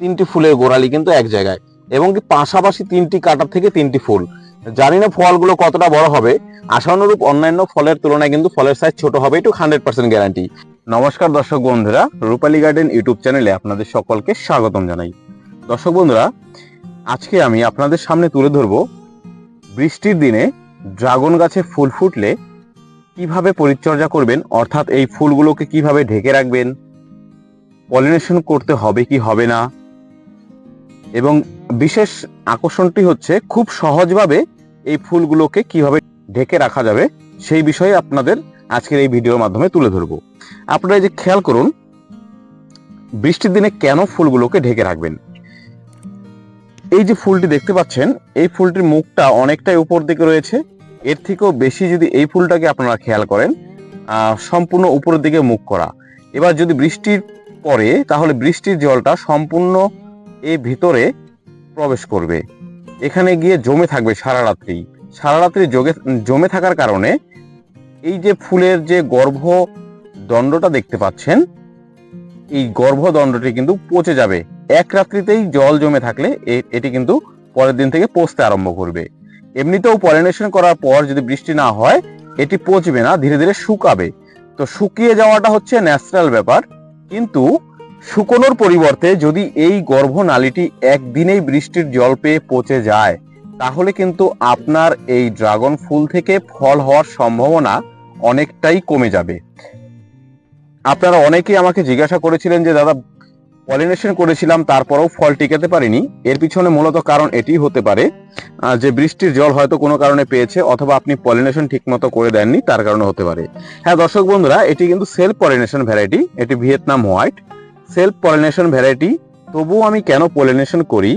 তিনটি ফুলের গোড়ালি কিন্তু এক জায়গায় এবং কি পাশাপাশি তিনটি কাটার থেকে তিনটি ফুল। জানি না ফলগুলো কতটা বড় হবে। আশানুরূপ অন্যান্য ফলের তুলনায় কিন্তু ফলের সাইজ ছোট হবে একটু হান্ড্রেড পার্সেন্ট গ্যারান্টি নমস্কার দর্শক বন্ধুরা, রূপালী গার্ডেন ইউটিউব চ্যানেলে আপনাদের সকলকে স্বাগতম জানাই। দর্শক বন্ধুরা, আজকে আমি আপনাদের সামনে তুলে ধরব বৃষ্টির দিনে ড্রাগন গাছে ফুল ফুটলে কীভাবে পরিচর্যা করবেন, অর্থাৎ এই ফুলগুলোকে কীভাবে ঢেকে রাখবেন পলিনেশন করতে হবে কি হবে না এবং বিশেষ আকর্ষণটি হচ্ছে খুব সহজভাবে এই ফুলগুলোকে কীভাবে ঢেকে রাখা যাবে সেই বিষয়ে আপনাদের আজকের এই ভিডিওর মাধ্যমে তুলে ধরবো। আপনারা যে খেয়াল করুন, বৃষ্টির দিনে কেন ফুলগুলোকে ঢেকে রাখবেন? এই যে ফুলটি দেখতে পাচ্ছেন, এই ফুলটির মুখটা অনেকটাই উপর দিকে রয়েছে। এর থেকেও বেশি যদি এই ফুলটাকে আপনারা খেয়াল করেন সম্পূর্ণ উপরের দিকে মুখ করা। এবার যদি বৃষ্টির পরে, তাহলে বৃষ্টির জলটা সম্পূর্ণ এই ভিতরে প্রবেশ করবে। এখানে গিয়ে জমে থাকবে সারা রাত্রি। সারা রাত্রি যোগে জমে থাকার কারণে এই যে ফুলের যে গর্ভ দণ্ডটা দেখতে পাচ্ছেন, এই গর্ভদণ্ডটি কিন্তু পচে যাবে। এক রাত্রিতেই জল জমে থাকলে এটি কিন্তু পরের দিন থেকে পচতে আরম্ভ করবে। এমনিতেও পলিনেশন করার পর যদি বৃষ্টি না হয়, এটি পচবে না, ধীরে ধীরে শুকাবে। তো শুকিয়ে যাওয়াটা হচ্ছে ন্যাচারাল ব্যাপার। কিন্তু শুকোনোর পরিবর্তে যদি এই গর্ভনালীটি একদিনেই বৃষ্টির জল পেয়ে পচে যায়, তাহলে কিন্তু আপনার এই ড্রাগন ফুল থেকে ফল হওয়ার সম্ভাবনা অনেকটাই কমে যাবে। আপনারা অনেকেই আমাকে জিজ্ঞাসা করেছিলেন যে, দাদা, পলিনেশন করেছিলাম, তারপরেও ফল টিকাতে পারিনি। এর পিছনে মূলত কারণ এটি হতে পারে যে বৃষ্টির জল হয়তো কোনো কারণে পেয়েছে, অথবা আপনি পলিনেশন ঠিকমতো করে দেননি, তার কারণে হতে পারে। হ্যাঁ দর্শক বন্ধুরা, এটি কিন্তু সেলফ পলিনেশন ভ্যারাইটি, এটি Vietnam white. Self pollination variety তবুও আমি কেন পলিনেশন করি?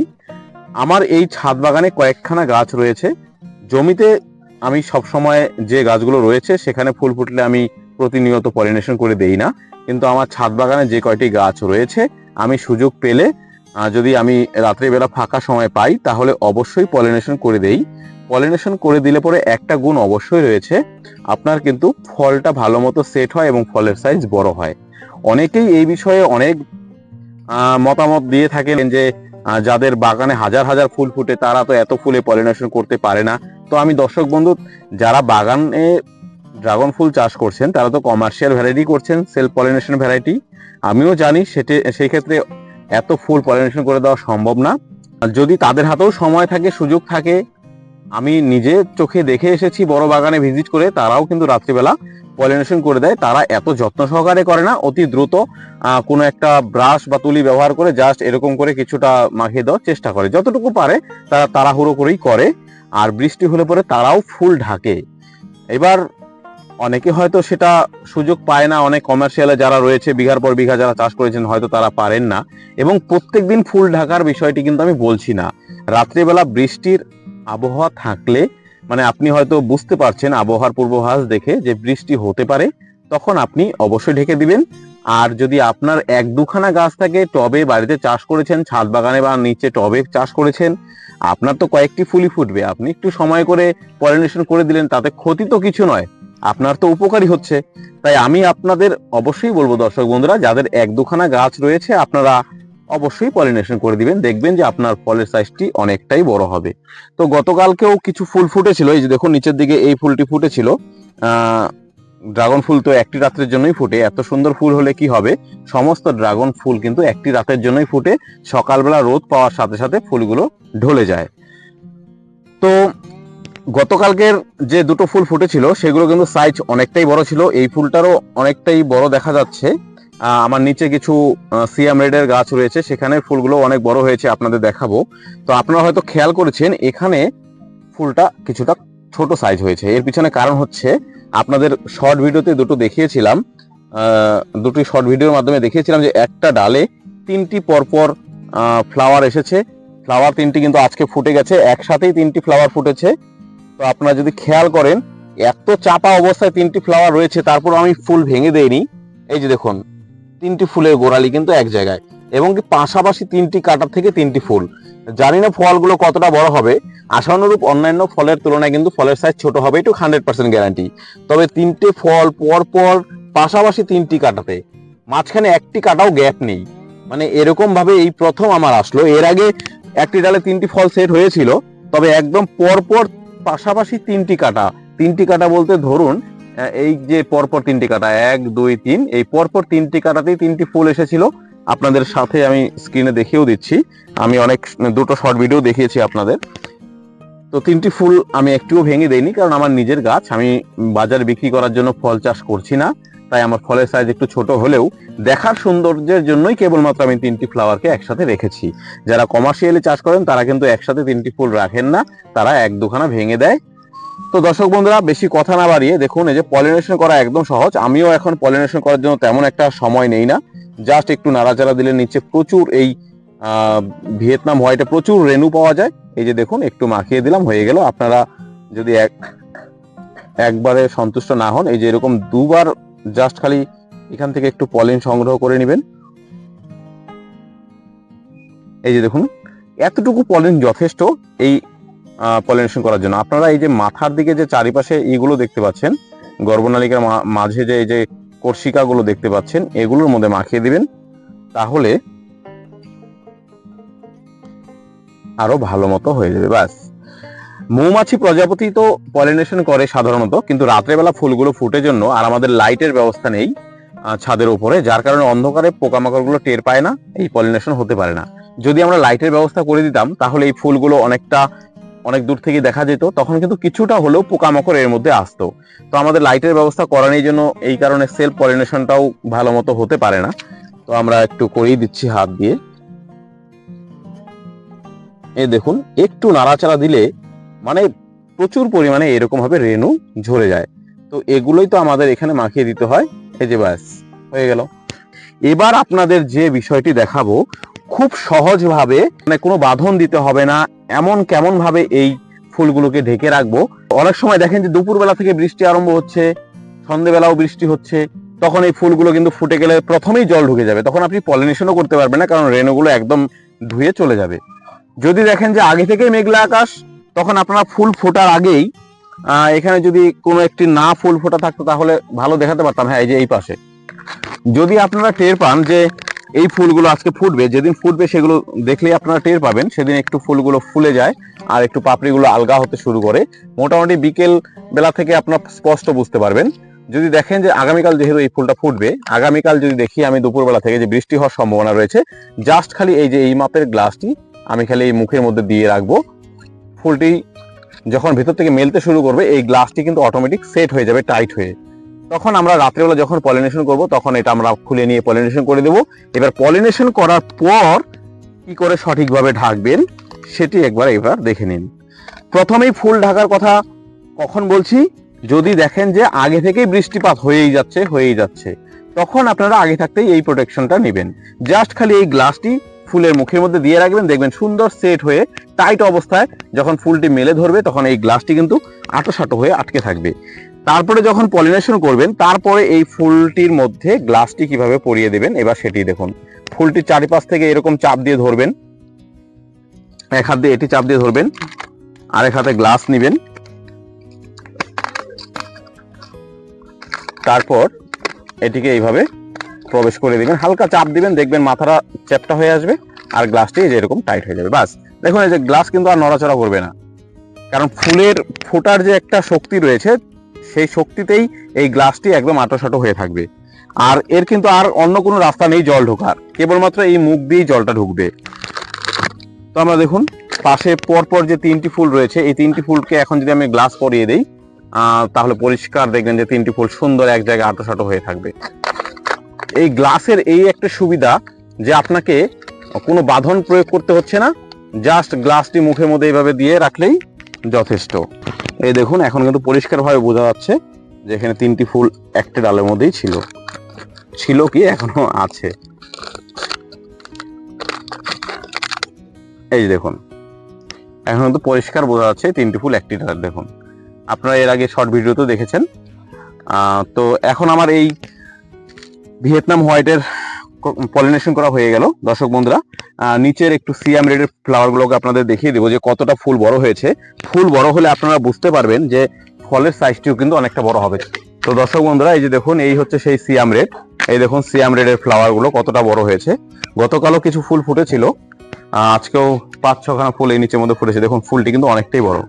আমার এই ছাদ বাগানে কয়েকখানা গাছ রয়েছে। জমিতে আমি সব সময় যে গাছগুলো রয়েছে, সেখানে ফুল ফুটলে আমি প্রতিনিয়ত পলিনেশন করে দেই না। কিন্তু আমার ছাদ বাগানে যে কয়টি গাছ রয়েছে, আমি সুযোগ পেলে যদি আমি রাত্রিবেলা ফাঁকা সময় পাই, তাহলে অবশ্যই পলিনেশন করে দেই। পলিনেশন করে দিলে পরে একটা গুণ অবশ্যই রয়েছে, আপনার কিন্তু ফলটা ভালো মতো সেট হয় এবং ফলের সাইজ বড় হয়। অনেকেই এই বিষয়ে অনেক মতামত দিয়ে থাকেন যে যাদের বাগানে হাজার হাজার ফুল ফুটে তারা তো এত ফুলে পলিনেশন করতে পারে না। তো আমি দর্শক বন্ধু, যারা বাগানে ড্রাগন ফুল চাষ করছেন, তারা তো কমার্শিয়াল ভ্যারাইটি করছেন সেলফ পলিনেশন ভ্যারাইটি আমিও জানি সেটি সেই ক্ষেত্রে এত ফুল পলিনেশন করে দেওয়া সম্ভব না। যদি তাদের হাতেও সময় থাকে, সুযোগ থাকে আমি নিজে চোখে দেখে এসেছি বড় বাগানে ভিজিট করে, তারাও কিন্তু রাত্রিবেলা পলিনেশন করে দেয়। তারা এত যত্ন সহকারে করে না, অতি দ্রুত কোনো একটা ব্রাশ বা তুলি ব্যবহার করে জাস্ট এরকম করে কিছুটা মাখিয়ে দেওয়ার চেষ্টা করে। যতটুকু পারে, তারা তাড়াহুড়ো করেই করে, আর বৃষ্টি হলে পরে তারাও ফুল ঢাকে। এবার অনেকে হয়তো সেটা সুযোগ পায় না, অনেক কমার্শিয়ালে যারা রয়েছে, বিঘার পর বিঘা যারা চাষ করেছেন, হয়তো তারা পারেন না। এবং প্রত্যেক দিন ফুল ঢাকার বিষয়টি কিন্তু আমি বলছি না। রাত্রিবেলা বৃষ্টির আবহাওয়া থাকলে মানে আপনি হয়তো বুঝতে পারছেন আবহাওয়ার পূর্বাভাস দেখে যে বৃষ্টি হতে পারে, তখন আপনি অবশ্যই ঢেকে দিবেন। আর যদি আপনার এক দুখানা গাছ থাকে, টবে বাড়িতে চাষ করেছেন, ছাদ বাগানে বা নিচে টবে চাষ করেছেন, আপনার তো কয়েকটি ফুলই ফুটবে। আপনি একটু সময় করে পলিনেশন করে দিলেন, তাতে ক্ষতি তো কিছু নয়, আপনার তো উপকারী হচ্ছে। তাই আমি আপনাদের অবশ্যই বলব দর্শক বন্ধুরা, যাদের এক দুখানা গাছ রয়েছে, আপনারা অবশ্যই পলিনেশন করে দিবেন। দেখবেন যে আপনার ফলের সাইজটি অনেকটাই বড় হবে। তো গতকালকেও কিছু ফুল ফুটেছিল, এই যে দেখুন নিচের দিকে এই ফুলটি ফুটেছিল। ড্রাগন ফুল তো একটি রাত্রের জন্যই ফুটে। এত সুন্দর ফুল হলে কি হবে? সমস্ত ড্রাগন ফুল কিন্তু একটি রাতের জন্যই ফুটে। সকালবেলা রোদ পাওয়ার সাথে সাথে ফুলগুলো ঢলে যায়। তো গতকালকের যে দুটো ফুল ফুটেছিল, সেগুলো কিন্তু সাইজ অনেকটাই বড় ছিল। এই ফুলটারও অনেকটাই বড় দেখা যাচ্ছে। আমার নিচে কিছু সিয়াম রেডের গাছ রয়েছে, সেখানে ফুলগুলো অনেক বড় হয়েছে, আপনাদের দেখাবো। তো আপনারা হয়তো খেয়াল করেছেন, এখানে ফুলটা কিছুটা ছোট সাইজ হয়েছে। এর পিছনে কারণ হচ্ছে, আপনাদের শর্ট ভিডিওতে দুটো দেখিয়েছিলাম দুটি শর্ট ভিডিওর মাধ্যমে দেখিয়েছিলাম যে একটা ডালে তিনটি পরপর ফ্লাওয়ার এসেছে। ফ্লাওয়ার তিনটি কিন্তু আজকে ফুটে গেছে, একসাথেই তিনটি ফ্লাওয়ার ফুটেছে। তো আপনারা যদি খেয়াল করেন, এত চাপা অবস্থায় তিনটি ফ্লাওয়ার রয়েছে তারপর আমি ফুল ভেঙে দেইনি। এই যে দেখুন তিনটি ফুলের গোড়ালি কিন্তু এক জায়গায়, এবং কি পাশাপাশি তিনটি কাটার থেকে তিনটি ফুল। জানি না ফলগুলো কতটা বড় হবে। আশানুরূপ অন্যান্য ফলের তুলনায় কিন্তু ফলের সাইজ ছোট হবে একটু হান্ড্রেড পার্সেন্ট গ্যারান্টি তবে তিনটে ফল পর পর পাশাপাশি তিনটি কাটাতে, মাঝখানে একটি কাটাও গ্যাপ নেই। মানে এরকম ভাবে এই প্রথম আমার আসলো। এর আগে একটি ডালে তিনটি ফল সেট হয়েছিল, তবে একদম পরপর পাশাপাশি তিনটি কাটা। তিনটি কাটা বলতে ধরুন এই যে পরপর তিনটি কাটা, এক, দুই, তিন, এই পরপর তিনটি কাটাতেই তিনটি ফুল এসেছিল। আপনাদের সাথে আমি স্ক্রিনে দেখিয়েও দিচ্ছি। আমি অনেক, দুটো শর্ট ভিডিও দেখিয়েছি আপনাদের। তো তিনটি ফুল আমি একটুও ভেঙে দেইনি, কারণ আমার নিজের গাছ। আমি বাজারে বিক্রি করার জন্য ফল চাষ করছি না, তাই আমার ফলের সাইজ একটু ছোট হলেও দেখার সৌন্দর্যের জন্যই কেবলমাত্র আমি তিনটি ফ্লাওয়ারকে একসাথে রেখেছি। যারা কমার্শিয়ালি চাষ করেন, তারা কিন্তু একসাথে তিনটি ফুল রাখেন না। তারা এক দুখানা ভেঙে দেয়। তো দর্শক বন্ধুরা, বেশি কথা না বাড়িয়ে দেখুন, এই যে পলিনেশন করা একদম সহজ। আমিও এখন পলিনেশন করার জন্য তেমন একটা সময় নেই না। জাস্ট একটু নাড়াচাড়া দিলে নিচে প্রচুর এই ভিয়েতনাম হোয়াইটে প্রচুর রেনু পাওয়া যায়। এই যে দেখুন, একটু মাখিয়ে দিলাম, হয়ে গেল। আপনারা যদি এক, একবারে সন্তুষ্ট না হন, এই যে এরকম দুবার জাস্ট খালি এখান থেকে একটু পলিন সংগ্রহ করে নেবেন। এই যে দেখুন, এতটুকু পলিন যথেষ্ট। এই পলিনেশন করার জন্য। আপনারা এই যে মাথার দিকে যে চারিপাশে এইগুলো দেখতে পাচ্ছেন, গর্ভনালিকার মাঝে যে এই যে কর্ষিকাগুলো দেখতে পাচ্ছেন, এগুলোর মধ্যে মাখিয়ে দিবেন, তাহলে আরও ভালো মতো হয়ে যাবে, ব্যাস। মৌমাছি প্রজাপতি তো পলিনেশন করে সাধারণত, কিন্তু রাত্রেবেলা ফুলগুলো ফুটে জন্য আর আমাদের লাইটের ব্যবস্থা নেই ছাদের উপরে, যার কারণে অন্ধকারে পোকামাকড়গুলো টের পায় না, এই পলিনেশন হতে পারে না। যদি আমরা লাইটের ব্যবস্থা করে দিতাম, তাহলে এই ফুলগুলো অনেকটা অনেক দূর থেকে দেখা যেত, তখন কিন্তু কিছুটা হলেও পোকামাকড় এর মধ্যে আসতো। তো আমাদের লাইটের ব্যবস্থা করা নেই জন্য এই কারণে সেলফ পলিনেশনটাও ভালো মতো হতে পারে না। তো আমরা একটু করেই দিচ্ছি হাত দিয়ে। এই দেখুন, একটু নাড়াচাড়া দিলে মানে প্রচুর পরিমাণে এরকম ভাবে রেনু ঝরে যায়। তো এগুলোই তো আমাদের এখানে মাখিয়ে দিতে হয়। এই যে ব্যাস, হয়ে গেল। এবার আপনাদের যে বিষয়টি দেখাবো খুব সহজভাবে মানে কোনো বাঁধন দিতে হবে না, এমন কেমন ভাবে এই ফুলগুলোকে ঢেকে রাখব। অনেক সময় দেখেন যে দুপুরবেলা থেকে বৃষ্টি আরম্ভ হচ্ছে, সন্ধেবেলাও বৃষ্টি হচ্ছে, তখন এই ফুলগুলো কিন্তু ফুটে গেলে প্রথমেই জল ঢুকে যাবে। তখন আপনি পলিনেশনও করতে পারবেন না, কারণ রেণুগুলো একদম ধুয়ে চলে যাবে। যদি দেখেন যে আগে থেকেই মেঘলা আকাশ, তখন আপনারা ফুল ফোটার আগেই এখানে যদি কোনো একটি না ফুল ফোটা থাকতো তাহলে ভালো দেখাতে পারতাম হ্যাঁ এই যে এই পাশে। যদি আপনারা টের পান যে এই ফুলগুলো আজকে ফুটবে, যেদিন ফুটবে সেগুলো দেখলেই আপনারা টের পাবেন, সেদিন একটু ফুলগুলো ফুলে যায় আর একটু পাপড়িগুলো আলগা হতে শুরু করে। মোটামুটি বিকেল বেলা থেকে আপনার স্পষ্ট বুঝতে পারবেন। যদি দেখেন যে আগামীকাল যেহেতু এই ফুলটা ফুটবে, আগামীকাল যদি দেখি আমি দুপুরবেলা থেকে যে বৃষ্টি হওয়ার সম্ভাবনা রয়েছে জাস্ট খালি এই যে এই মাপের গ্লাসটি আমি খালি এই মুখের মধ্যে দিয়ে রাখব। ফুলটি যখন ভেতর থেকে মেলতে শুরু করবে, এই গ্লাসটি কিন্তু অটোমেটিক সেট হয়ে যাবে টাইট হয়ে। তখন আমরা রাত্রেবেলা যখন পলিনেশন করব, তখন এটা আমরা খুলে নিয়ে পলিনেশন করে দেব। এবার পলিনেশন করার পর কি করে সঠিকভাবে ঢাকবেন, সেটি একবার এবার দেখে নিন। প্রথমেই ফুল ঢাকার কথা কখন বলছি? যদি দেখেন যে আগে থেকেই বৃষ্টিপাত হয়েই যাচ্ছে হয়েই যাচ্ছে, তখন আপনারা আগে থাকতেই এই প্রোটেকশনটা নেবেন। জাস্ট খালি এই গ্লাসটি ফুলের মুখের মধ্যে দিয়ে রাখবেন, দেখবেন সুন্দর সেট হয়ে টাইট অবস্থায় যখন ফুলটি মেলে ধরবে, তখন এই গ্লাসটি কিন্তু আটোসাটো হয়ে আটকে থাকবে। তারপরে যখন পলিনেশন করবেন, তারপরে এই ফুলটির মধ্যে গ্লাসটি কীভাবে পরিয়ে দেবেন, এবার সেটি দেখুন। ফুলটির চারিপাশ থেকে এরকম চাপ দিয়ে ধরবেন। এক হাত দিয়ে এটি চাপ দিয়ে ধরবেন, আরেক হাতে গ্লাস নেবেন। তারপর এটিকে এইভাবে প্রবেশ করে দিবেন। হালকা চাপ দিবেন, দেখবেন মাথাটা চ্যাপটা হয়ে আসবে আর গ্লাসটি যে এরকম টাইট হয়ে যাবে। বাস, দেখুন এই যে গ্লাস কিন্তু আর নড়াচড়া করবে না। কারণ ফুলের ফোটার যে একটা শক্তি রয়েছে সেই শক্তিতেই এই গ্লাসটি একদম আটোসাটো হয়ে থাকবে। আর এর কিন্তু আর অন্য কোনো রাস্তা নেই জল ঢোকার। কেবলমাত্র এই মুখ দিয়েই জলটা ঢুকবে। তো আমরা দেখুন, পাশে পরপর যে তিনটি ফুল রয়েছে, এই তিনটি ফুলকে এখন যদি আমি গ্লাস পরিয়ে দিই তাহলে পরিষ্কার দেখবেন যে তিনটি ফুল সুন্দর এক জায়গায় আটোসাটো হয়ে থাকবে। এই গ্লাসের এই একটা সুবিধা যে আপনাকে কোনো বাঁধন প্রয়োগ করতে হচ্ছে না, জাস্ট গ্লাসটি মুখের মধ্যে এইভাবে দিয়ে রাখলেই যথেষ্ট। এই দেখুন, এখন কিন্তু পরিষ্কারভাবে বোঝা যাচ্ছে যে এখানে তিনটি ফুল একটা ডালের মধ্যেই ছিল। ছিল কি এখনও আছে। এই দেখুন, এখন কিন্তু পরিষ্কার বোঝা যাচ্ছে তিনটি ফুল একটি ডালের দেখুন। আপনারা এর আগে শর্ট ভিডিওতেও দেখেছেন। তো এখন আমার এই ভিয়েতনাম হোয়াইটের পলিনেশন করা হয়ে গেল, দর্শক বন্ধুরা। নিচের একটু সিয়াম রেডের ফ্লাওয়ার গুলোকে আপনাদের দেখিয়ে দেবো যে কতটা ফুল বড় হয়েছে। ফুল বড় হলে আপনারা বুঝতে পারবেন যে ফলের সাইজটিও কিন্তু অনেকটা বড় হবে। তো দর্শক বন্ধুরা, এই যে দেখুন, এই হচ্ছে সেই সিয়াম রেড। এই দেখুন সিয়াম রেডের ফ্লাওয়ারগুলো কতটা বড় হয়েছে। গতকালও কিছু ফুল ফুটেছিল। আজকেও পাঁচ ছখানা ফুল এই নিচের মধ্যে ফুটেছে। দেখুন, ফুলটি কিন্তু অনেকটাই বড়।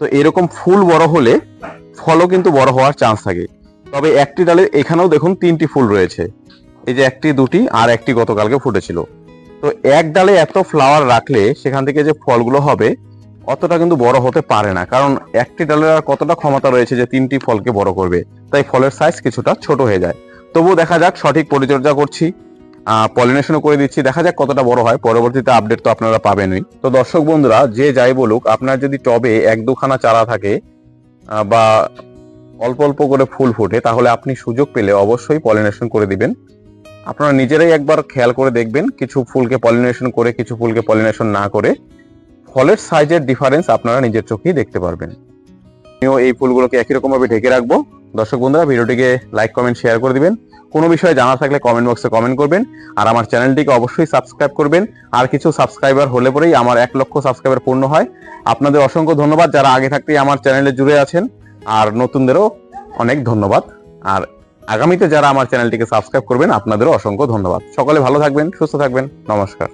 তো এরকম ফুল বড় হলে ফলও কিন্তু বড় হওয়ার চান্স থাকে। তবে একটি ডালে এখানেও দেখুন তিনটি ফুল রয়েছে। এই যে একটি, দুটি আর একটি গতকালকে ফুটেছিল। তো এক ডালে এত ফ্লাওয়ার রাখলে সেখান থেকে যে ফলগুলো হবে, অতটা কিন্তু বড় হতে পারে না। কারণ একটি ডালের আর কতটা ক্ষমতা রয়েছে যে তিনটি ফলকে বড় করবে? তাই ফলের সাইজ কিছুটা ছোট হয়ে যায়। তবুও দেখা যাক, সঠিক পরিচর্যা করছি। পলিনেশনও করে দিচ্ছি। দেখা যাক কতটা বড় হয়। পরবর্তীতে আপডেট তো আপনারা পাবেনই। তো দর্শক বন্ধুরা, যে যাই বলুক, আপনার যদি টবে এক দুখানা চারা থাকে বা অল্প অল্প করে ফুল ফোটে, তাহলে আপনি সুযোগ পেলে অবশ্যই পলিনেশন করে দিবেন। আপনারা নিজেরাই একবার খেয়াল করে দেখবেন, কিছু ফুলকে পলিনেশন করে, কিছু ফুলকে পলিনেশন না করে। ফলের সাইজের ডিফারেন্স আপনারা নিজের চোখেই দেখতে পারবেন। আমিও এই ফুলগুলোকে একই রকমভাবে ঢেকে রাখব। দর্শক বন্ধুরা, ভিডিওটিকে লাইক কমেন্ট শেয়ার করে দিবেন। কোনো বিষয়ে জানা থাকলে কমেন্ট বক্সে কমেন্ট করবেন। আর আমার চ্যানেলটিকে অবশ্যই সাবস্ক্রাইব করবেন। আর কিছু সাবস্ক্রাইবার হলে পরেই আমার এক লক্ষ সাবস্ক্রাইবার পূর্ণ হয়। আপনাদের অসংখ্য ধন্যবাদ যারা আগে থাকতেই আমার চ্যানেলে জুড়ে আছেন। আর নতুনদেরও অনেক ধন্যবাদ। আর আগামীতে যারা আমার চ্যানেলটিকে সাবস্ক্রাইব করবেন, আপনাদেরও অসংখ্য ধন্যবাদ। সকলে ভালো থাকবেন, সুস্থ থাকবেন। নমস্কার।